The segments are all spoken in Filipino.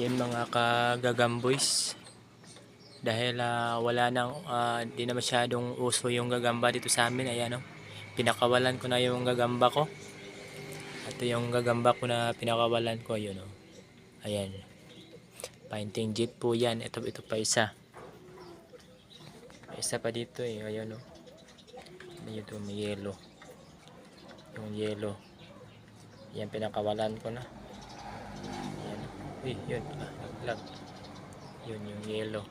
Yun mga kagagamboys. Dahil ah, wala nang, ah, di na masyadong uso yung gagamba dito sa amin. Ayan o. Pinakawalan ko na yung gagamba ko. Ito yung gagamba ko na pinakawalan ko. Yun o. Ayan. Painting jet po yan. Ito, ito pa isa. Isa pa dito eh. Ayan o. May ito, may yellow. Yung yellow. Yan pinakawalan ko na. Uy, yun. Ah, naglag. Yun yung yellow.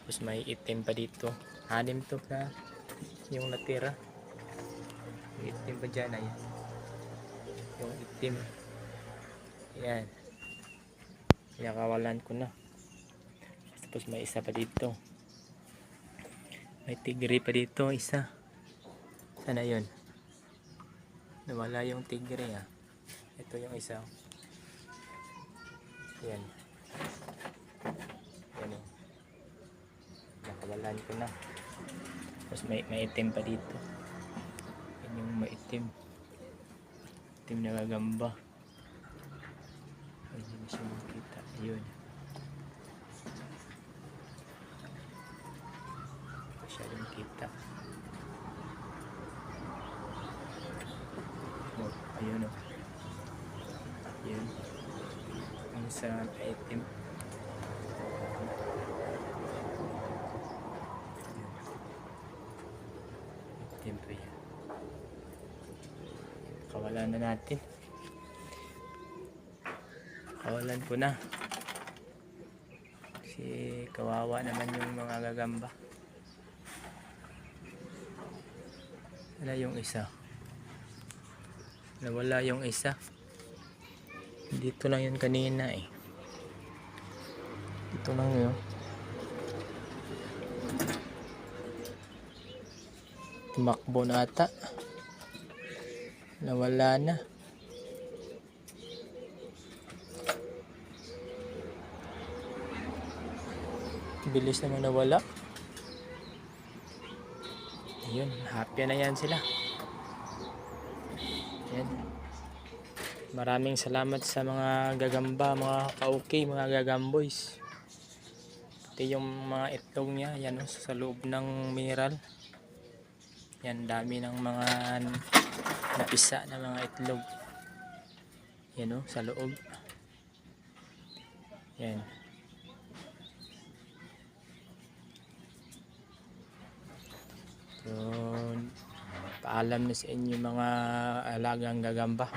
Tapos may itim pa dito. Anim to ka. Yung natira. Yung itim pa dyan ay. Yung itim. Yan. Pinakawalan ko na. Tapos may isa pa dito. May tigre pa dito. Isa. Sana yun? Nawala yung tigre ah. Ito yung isa. Yan. Yan oh. Nakawalan ko na. Tapos may maitim pa dito. Yan yung maitim. Itim na gagamba. Hindi na siya makita. Ayun. Masyadong kita. Oh, ayun oh. Ayun. Ang sa item. Item pa yan. Kawalan na natin. Kawalan ko na. Kasi kawawa naman yung mga gagamba. Wala yung isa. Nawala yung isa. Dito lang yun kanina eh. Dito lang yun. Tumakbo na ata. Nawala na. Bilis naman nawala. Ayun, happy na yan sila. Yan. Maraming salamat sa mga gagamba, mga ka-okay, mga gagamboys. Ito yung mga itlog niya, yan o, sa loob ng mineral. Yan, dami ng mga napisa na mga itlog. Yan o, sa loob. Yan. So, paalam na sa inyo mga alagang gagamba.